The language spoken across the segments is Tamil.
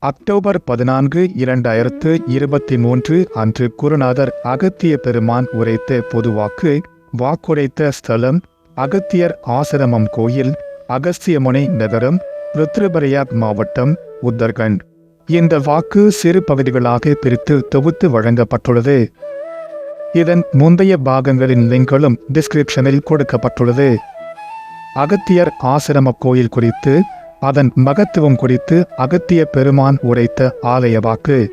அக்டோபர் பதினான்கு இரண்டாயிரத்து இருபத்தி மூன்று அன்று குருநாதர் அகத்திய பெருமான் உரைத்த பொதுவாக்கு வாக்குரைத்த ஸ்தலம் அகத்தியர் ஆசிரமம் கோயில் அகஸ்தியமுனை நகரம் ருத்ரபரியாக் மாவட்டம் உத்தர்கண்ட். இந்த வாக்கு சிறு பகுதிகளாக பிரித்து தொகுத்து வழங்கப்பட்டுள்ளது. இதன் முந்தைய பாகங்களின் லிங்களும் டிஸ்கிரிப்ஷனில் கொடுக்கப்பட்டுள்ளது. அகத்தியர் ஆசிரம கோயில் குறித்து அதன் மகத்துவம் குறித்து அகத்திய பெருமான் உரைத்த ஆலய வாக்கு.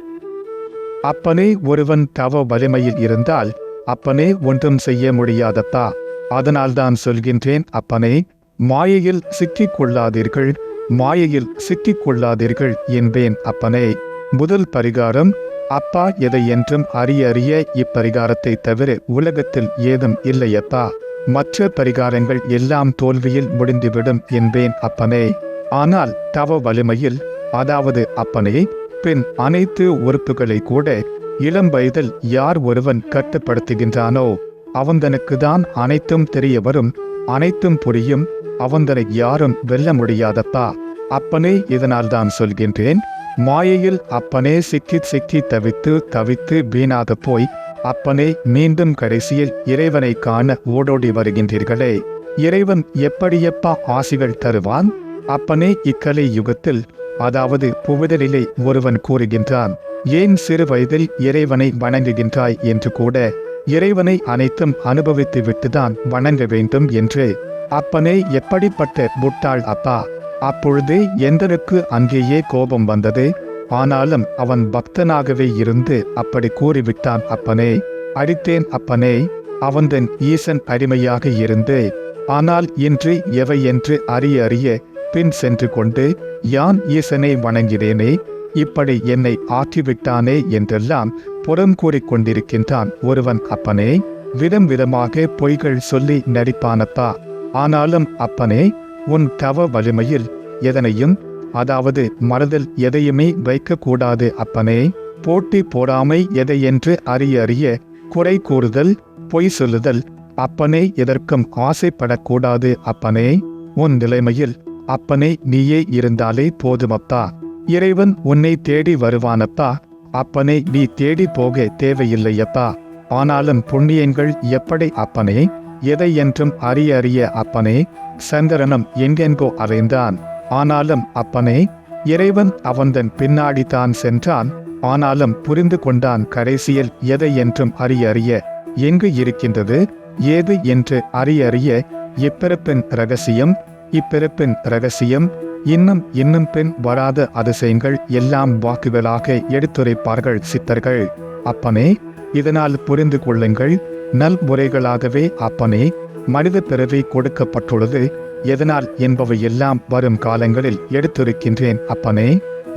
அப்பனே ஒருவன் தவ வலிமையில் இருந்தால் அப்பனே ஒன்றும் செய்ய முடியாதப்பா. அதனால்தான் சொல்கின்றேன் அப்பனே மாயையில் சிக்கிக் கொள்ளாதீர்கள் மாயையில் சிக்கிக் கொள்ளாதீர்கள் என்பேன் அப்பனே. முதல் பரிகாரம் அப்பா எதை என்றும் அறிய அறிய இப்பரிகாரத்தை தவிர உலகத்தில் ஏதும் இல்லையப்பா. மற்ற பரிகாரங்கள் எல்லாம் தோல்வியில் முடிந்துவிடும் என்பேன் அப்பனே. ஆனால் தவ வலிமையில் அதாவது அப்பனே பின் அனைத்து உறுப்புகளை கூட இளம் வயதில் யார் ஒருவன் கட்டுப்படுத்துகின்றானோ அவந்தனுக்குதான் அனைத்தும் தெரிய வரும் அனைத்தும் புரியும் அவந்தனை யாரும் வெல்ல முடியாதப்பா. அப்பனே இதனால் தான் சொல்கின்றேன் மாயையில் அப்பனே சிக்கி சிக்கி தவித்து தவித்து வீணாக போய் அப்பனே மீண்டும் கடைசியில் இறைவனை காண ஓடோடி வருகின்றீர்களே. இறைவன் எப்படியப்பா ஆசிகள் தருவான்? அப்பனே இக்கலை யுகத்தில் அதாவது புவிதலிலே ஒருவன் கூறுகின்றான் ஏன் சிறு வயதில் இறைவனை வணங்குகின்றாய்? என்று கூட இறைவனை அனைத்தும் அனுபவித்து விட்டுதான் வணங்க வேண்டும் என்று. அப்பனே எப்படிப்பட்ட முட்டாள் அப்பா? அப்பொழுது எந்தனுக்கு அங்கேயே கோபம் வந்தது? ஆனாலும் அவன் பக்தனாகவே இருந்து அப்படி கூறிவிட்டான் அப்பனே அடித்தேன் அப்பனே அவன்தன் ஈசன் அடிமையாக இருந்து. ஆனால் இன்று எவை என்று அறிய அறிய பின் சென்று கொண்டு யான் ஈசனை வணங்கினேனே இப்படி என்னை ஆற்றிவிட்டானே? என்றெல்லாம் புறம் கூறிக் கொண்டிருக்கின்றான் ஒருவன் அப்பனே விதம் விதமாக பொய்கள் சொல்லி நடிப்பானப்பா ஆனாலும் அப்பனே உன் தவ வலிமையில் எதனையும் அதாவது மனதில் எதையுமே வைக்கக்கூடாது அப்பனே. போட்டி போடாமை எதையென்று அறிய அறிய குறை கூறுதல் பொய் சொல்லுதல் அப்பனே எதற்கும் ஆசைப்படக்கூடாது அப்பனே. உன் நிலைமையில் அப்பனே நீயே இருந்தாலே போதுமப்பா இறைவன் உன்னை தேடி வருவானப்பா அப்பனை நீ தேடி போக தேவையில்லையப்பா ஆனாலும் புண்ணியங்கள் எப்படி அப்பனே? எதை என்றும் அறிய அறிய அப்பனே? சந்திரனும் எங்கெங்கோ அறைந்தான் ஆனாலும் அப்பனே இறைவன் அவன்தன் பின்னாடித்தான் சென்றான். ஆனாலும் புரிந்து கொண்டான் கடைசியில் எதை என்றும் அறிய அறிய. எங்கு இருக்கின்றது? ஏது என்று அறிய அறிய இப்பிறப்பின் ரகசியம் இப்பிறப்பின் ரகசியம் இன்னும் இன்னும் பின் வராத அதிசயங்கள் எல்லாம் வாக்குகளாக எடுத்துரைப்பார்கள் சித்தர்கள். அப்பனே இதனால் புரிந்து கொள்ளுங்கள் நல் முறைகளாகவே அப்பனே மனித பிறவி கொடுக்கப்பட்டுள்ளது எதனால் என்பவை எல்லாம் வரும் காலங்களில் எடுத்திருக்கின்றேன் அப்பனே.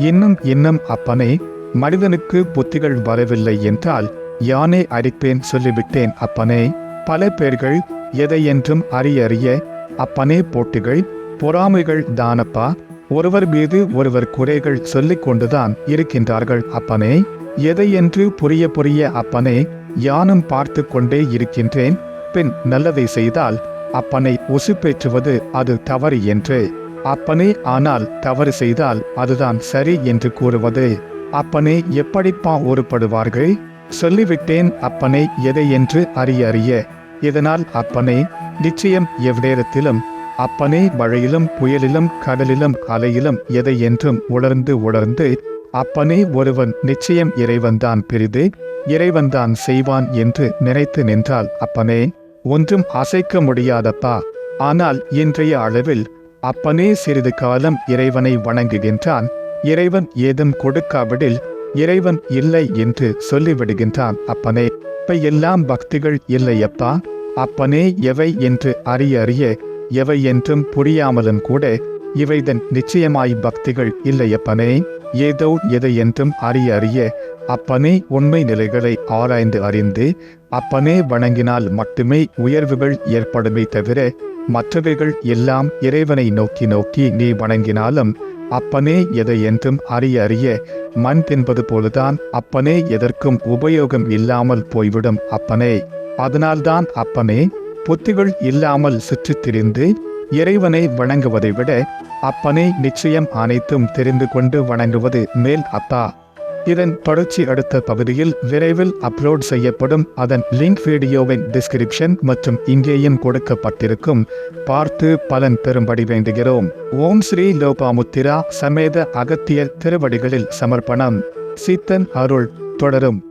இன்னும் இன்னும் அப்பனே மனிதனுக்கு புத்திகள் வரவில்லை என்றால் யானை அடிப்பேன் சொல்லிவிட்டேன் அப்பனே. பல பேர்கள் எதை என்றும் அறிய அறிய அப்பனே போட்டிகள் பொறாமைகள் தானப்பா? ஒருவர் மீது ஒருவர் குறைகள் சொல்லிக் கொண்டுதான் இருக்கின்றார்கள். அப்பனே எதை என்று புரிய புரிய அப்பனே யானும் பார்த்து கொண்டே இருக்கின்றேன். பின் நல்லதை செய்தால் அப்பனை உசுப்பேற்றுவது அது தவறு என்று. அப்பனே ஆனால் தவறு செய்தால் அதுதான் சரி என்று கூறுவது. அப்பனே எப்படிப்பா ஊறுபடுவார்கள் சொல்லிவிட்டேன் அப்பனை எதை என்று அறிய அறிய. இதனால் அப்பனே நிச்சயம் எவ்நேரத்திலும் அப்பனே மழையிலும் புயலிலும் கடலிலும் அலையிலும் எதை என்றும் உணர்ந்து உணர்ந்து அப்பனே ஒருவன் நிச்சயம் இறைவன்தான் பெரிது இறைவன்தான் செய்வான் என்று நினைத்து நின்றால் அப்பனே ஒன்றும் அசைக்க முடியாதப்பா. ஆனால் இன்றைய அளவில் அப்பனே சிறிது காலம் இறைவனை வணங்குகின்றான் இறைவன் ஏதும் கொடுக்காவிடில் இறைவன் இல்லை என்று சொல்லிவிடுகின்றான் அப்பனே. இப்ப எல்லாம் பக்திகள் இல்லையப்பா? அப்பனே எவை என்று அறிய அறிய எவை என்றும் புரியாமலும் கூட இவைதன் நிச்சயமாய் பக்திகள் இல்லையப்பனே? ஏதோ எதை என்றும் அறிய அறிய அப்பனே உண்மை நிலைகளை ஆராய்ந்து அறிந்து அப்பனே வணங்கினால் மட்டுமே உயர்வுகள் ஏற்படுமே தவிர மற்றவைகள் எல்லாம் இறைவனை நோக்கி நோக்கி நீ வணங்கினாலும் அப்பனே எதை என்றும் அறிய அறிய மண் தின்பது போலுதான் அப்பனே எதற்கும் உபயோகம் இல்லாமல் போய்விடும் அப்பனே. அதனால்தான் அப்பனே புத்திகள் இல்லாமல் சுற்றித் திரிந்து இறைவனை வணங்குவதை விட அப்பனே நிச்சயம் அனைத்தும் தெரிந்து கொண்டு வணங்குவது மேல் அத்தா. இதன் தொடர்ச்சி அடுத்த பகுதியில் விரைவில் அப்லோட் செய்யப்படும் அதன் லிங்க் வீடியோவின் டிஸ்கிரிப்ஷன் மற்றும் இங்கேயும் கொடுக்கப்பட்டிருக்கும். பார்த்து பலன் பெறும்படி வேண்டுகிறோம். ஓம் ஸ்ரீ லோபாமுத்திரா சமேத அகத்தியர் திருவடிகளில் சமர்ப்பணம். சித்தன் அருள் தொடரும்.